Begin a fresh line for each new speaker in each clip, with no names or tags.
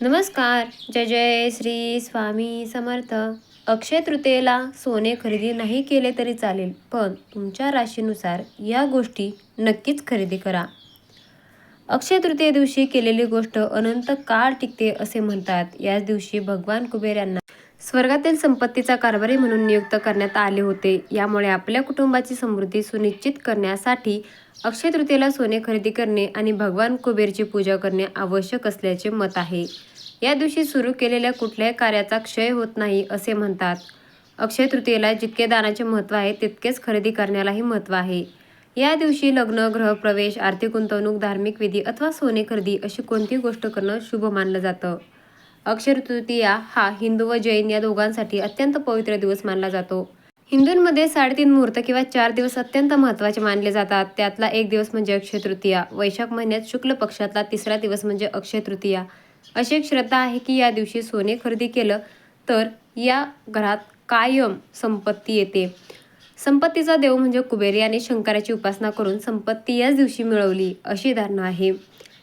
नमस्कार. जय जय श्री स्वामी समर्थ. अक्षय तृतीयेला सोने खरेदी नाही केले तरी चालेल पण तुमच्या राशीनुसार या गोष्टी नक्कीच खरेदी करा. अक्षय तृतीये दिवशी केलेली गोष्ट अनंत काळ टिकते असे म्हणतात. याच दिवशी भगवान कुबेर यांना स्वर्गातील संपत्तीचा कारभारी म्हणून नियुक्त करण्यात आले होते. यामुळे आपल्या कुटुंबाची समृद्धी सुनिश्चित करण्यासाठी अक्षय तृतीयेला सोने खरेदी करणे आणि भगवान कुबेरची पूजा करणे आवश्यक असल्याचे मत आहे. या दिवशी सुरू केलेल्या कुठल्याही कार्याचा क्षय होत नाही असे म्हणतात. अक्षय तृतीयेला जितके दानाचे महत्त्व आहे तितकेच खरेदी करण्यालाही महत्त्व आहे. या दिवशी लग्न गृहप्रवेश आर्थिक गुंतवणूक धार्मिक विधी अथवा सोने खरेदी अशी कोणतीही गोष्ट करणं शुभ मानलं जातं. अक्षर तृतीया हा हिंदू व जैन या दोघांसाठी अत्यंत पवित्र दिवस मानला जातो. हिंदूंमध्ये साडेतीन मुहूर्त किंवा चार दिवस अत्यंत महत्त्वाचे मानले जातात. त्यातला एक दिवस म्हणजे अक्षय तृतीया वैशाख महिन्यात शुक्ल पक्षातला तिसरा दिवस म्हणजे अक्षय तृतीया अशी एक श्रद्धा आहे की या दिवशी सोने खरेदी केलं तर या घरात कायम संपत्ती येते. संपत्तीचा देव म्हणजे कुबेर याने शंकराची उपासना करून संपत्ती याच दिवशी मिळवली अशी धारणा आहे.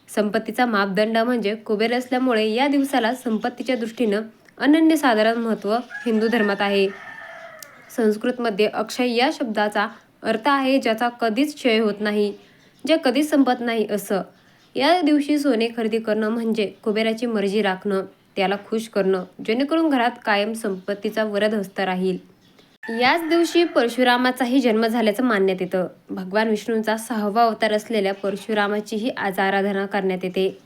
संपत्तीचा मापदंड म्हणजे कुबेर असल्यामुळे या दिवसाला संपत्तीच्या दृष्टीनं अनन्यसाधारण महत्त्व हिंदू धर्मात आहे. संस्कृतमध्ये अक्षय या शब्दाचा अर्थ आहे ज्याचा कधीच क्षय होत नाही जे कधीच संपत नाही असं. या दिवशी सोने खरेदी करणं म्हणजे कुबेराची मर्जी राखणं त्याला खुश करणं जेणेकरून घरात कायम संपत्तीचा वरद हस्त राहील. याच दिवशी परशुरामाचाही जन्म झाल्याचं मानण्यात येतं. भगवान विष्णूंचा सहावा अवतार असलेल्या परशुरामाचीही आज आराधना करण्यात येते.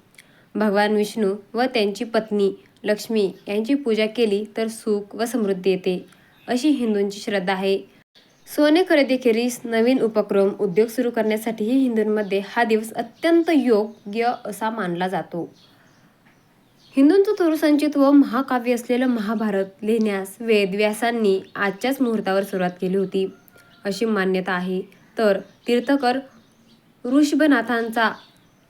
भगवान विष्णू व त्यांची पत्नी लक्ष्मी यांची पूजा केली तर सुख व समृद्धी येते अशी हिंदूंची श्रद्धा आहे. सोने खरेदीखेरीस नवीन उपक्रम उद्योग सुरू करण्यासाठीही हिंदूंमध्ये हा दिवस अत्यंत योग्य असा मानला जातो. हिंदूंचं थोरसंचित व महाकाव्य असलेलं महाभारत लिहिण्यास वेदव्यासांनी आजच्याच मुहूर्तावर सुरुवात केली होती. अशी मान्यता आहे. तर तीर्थकर ऋषभनाथांचा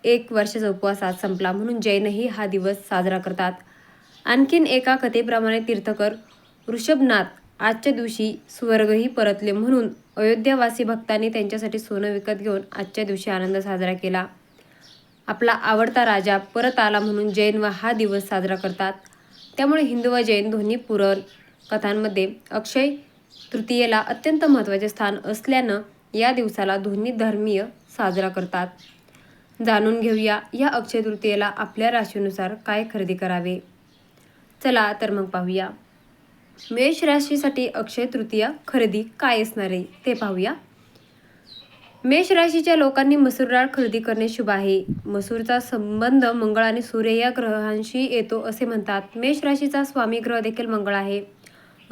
एक वर्षाचा उपवास आज संपला. म्हणून जैनही हा दिवस साजरा करतात. आणखीन एका कथेप्रमाणे तीर्थकर ऋषभनाथ आजच्या दिवशी स्वर्गही परतले. म्हणून अयोध्यावासी भक्तांनी त्यांच्यासाठी सोनं विकत घेऊन आजच्या दिवशी आनंद साजरा केला. आपला आवडता राजा परत आला म्हणून जैन व हा दिवस साजरा करतात. त्यामुळे हिंदू व जैन दोन्ही पुरण कथांमध्ये अक्षय तृतीयेला अत्यंत महत्त्वाचे स्थान असल्यानं या दिवसाला दोन्ही धर्मीय साजरा करतात. जाणून घेऊया या अक्षय तृतीयेला आपल्या राशीनुसार काय खरेदी करावे? चला तर मग पाहूया. मेष राशीसाठी अक्षय तृतीया खरेदी काय असणार आहे ते पाहूया. मेष राशीच्या लोकांनी मसूर डाळ खरेदी करणे शुभ आहे. मसूरचा संबंध मंगळ आणि सूर्य या ग्रहांशी येतो असे म्हणतात. मेष राशीचा स्वामी ग्रह देखील मंगळ आहे.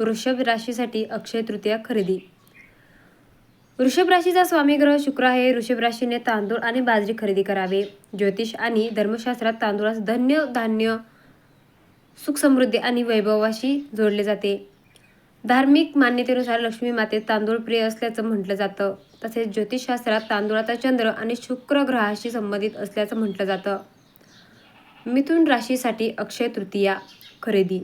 वृषभ राशीसाठी अक्षय तृतीया खरेदी. वृषभ राशीचा स्वामी ग्रह शुक्र आहे. वृषभ राशीने तांदूळ आणि बाजरी खरेदी करावे. ज्योतिष आणि धर्मशास्त्रात तांदूळास धन्य धान्य सुख समृद्धी आणि वैभवाशी जोडले जाते. धार्मिक मान्यतेनुसार लक्ष्मी माते तांदूळ प्रिय असल्याचं म्हटलं जातं. तसेच ज्योतिषशास्त्रात तांदूळाचा चंद्र आणि शुक्र ग्रहाशी संबंधित असल्याचं म्हटलं जातं. मिथुन राशीसाठी अक्षय तृतीया खरेदी.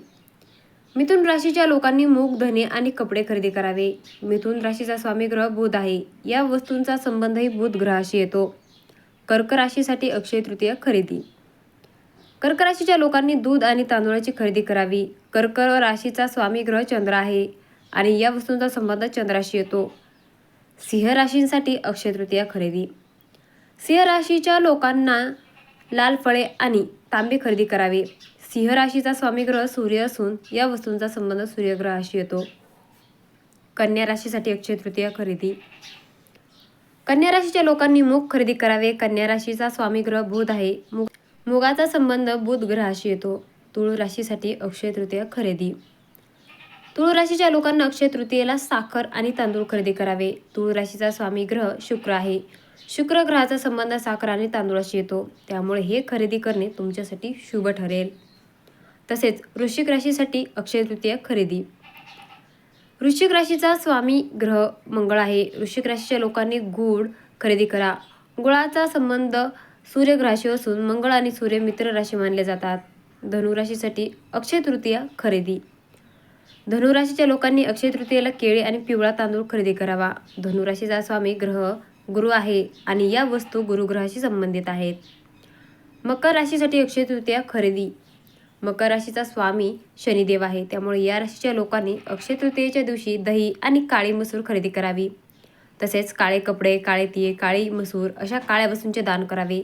मिथुन राशीच्या लोकांनी मूग धने आणि कपडे खरेदी करावे. मिथुन राशीचा स्वामी ग्रह बुध आहे. या वस्तूंचा संबंधही बुध ग्रहाशी येतो. कर्क राशीसाठी अक्षय तृतीय खरेदी. कर्क राशीच्या लोकांनी दूध आणि तांदूळाची खरेदी करावी. कर्क राशीचा स्वामी ग्रह चंद्र आहे आणि या वस्तूंचा संबंध चंद्राशी येतो. सिंह राशींसाठी अक्षय तृतीया खरेदी. सिंह राशीच्या लोकांना लाल फळे आणि तांबे खरेदी करावे. सिंह राशीचा स्वामी ग्रह सूर्य असून या वस्तूंचा संबंध सूर्यग्रहाशी येतो. कन्या राशीसाठी अक्षय तृतीया खरेदी. कन्या राशीच्या लोकांनी मूग खरेदी करावे. कन्या राशीचा स्वामी ग्रह बुध आहे. मूग मुगाचा संबंध बुध ग्रहाशी येतो. तुळ राशीसाठी अक्षय तृतीया खरेदी. तुळू राशीच्या लोकांना अक्षय तृतीयेला साखर आणि तांदूळ खरेदी करावे. तुळू राशीचा स्वामी ग्रह शुक्र आहे. शुक्र ग्रहाचा संबंध साखर आणि तांदूळाशी येतो. त्यामुळे हे खरेदी करणे तुमच्यासाठी शुभ ठरेल. तसेच वृश्चिक राशीसाठी अक्षय तृतीया खरेदी. वृश्चिक राशीचा स्वामी ग्रह मंगळ आहे. वृश्चिक राशीच्या लोकांनी गूळ खरेदी करा. गुळाचा संबंध सूर्य राशी असून मंगळ आणि सूर्य मित्र राशी मानले जातात. धनुराशीसाठी अक्षय तृतीया खरेदी. धनुराशीच्या लोकांनी अक्षय तृतीयेला केळी आणि पिवळा तांदूळ खरेदी करावा. धनुराशीचा स्वामी ग्रह गुरु आहे आणि या वस्तू गुरुग्रहाशी संबंधित आहेत. मकर राशीसाठी अक्षय तृतीया खरेदी. मकर राशीचा स्वामी शनिदेव आहे. त्यामुळे या राशीच्या लोकांनी अक्षय तृतीयेच्या दिवशी दही आणि काळी मसूर खरेदी करावी. तसेच काळे कपडे काळे तीळ काळी मसूर अशा काळ्या वस्तूंचे दान करावे.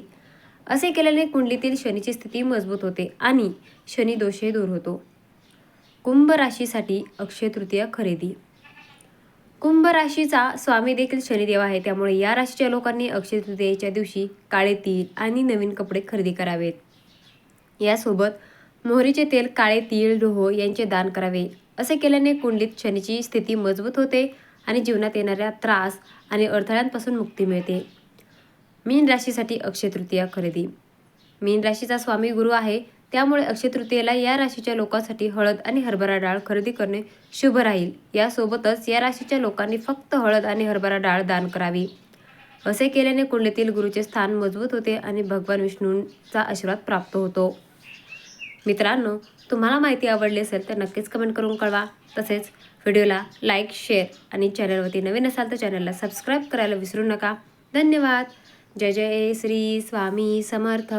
असे केल्याने कुंडलीतील शनीची स्थिती मजबूत होते आणि शनी दोषही दूर होतो. कुंभ राशीसाठी अक्षय तृतीया खरेदी. कुंभ राशीचा स्वामी देखील शनिदेव आहे त्यामुळे या राशीच्या लोकांनी अक्षय तृतीयेच्या दिवशी काळे तीळ आणि नवीन कपडे खरेदी करावेत. यासोबत मोहरीचे तेल काळे तीळ डोहो यांचे दान करावे. असे केल्याने कुंडलीत शनीची स्थिती मजबूत होते आणि जीवनात येणाऱ्या त्रास आणि अडथळ्यांपासून मुक्ती मिळते. मीन राशीसाठी अक्षय तृतीया खरेदी. मीन राशीचा स्वामी गुरु आहे त्यामुळे अक्षय तृतीयेला या राशीच्या लोकांसाठी हळद आणि हरभरा डाळ खरेदी करणे शुभ राहील. यासोबतच या राशीच्या लोकांनी फक्त हळद आणि हरभरा डाळ दान करावी. असे केल्याने कुंडलीतील गुरुचे स्थान मजबूत होते आणि भगवान विष्णूंचा आशीर्वाद प्राप्त होतो. मित्रांनो तुम्हाला माहिती आवडली असेल तर नक्कीच कमेंट करून कळवा. तसेच व्हिडिओला लाईक शेअर आणि चॅनलवरती नवीन असाल तर चॅनलला सबस्क्राईब करायला विसरू नका. धन्यवाद. जय जय श्री स्वामी समर्थ.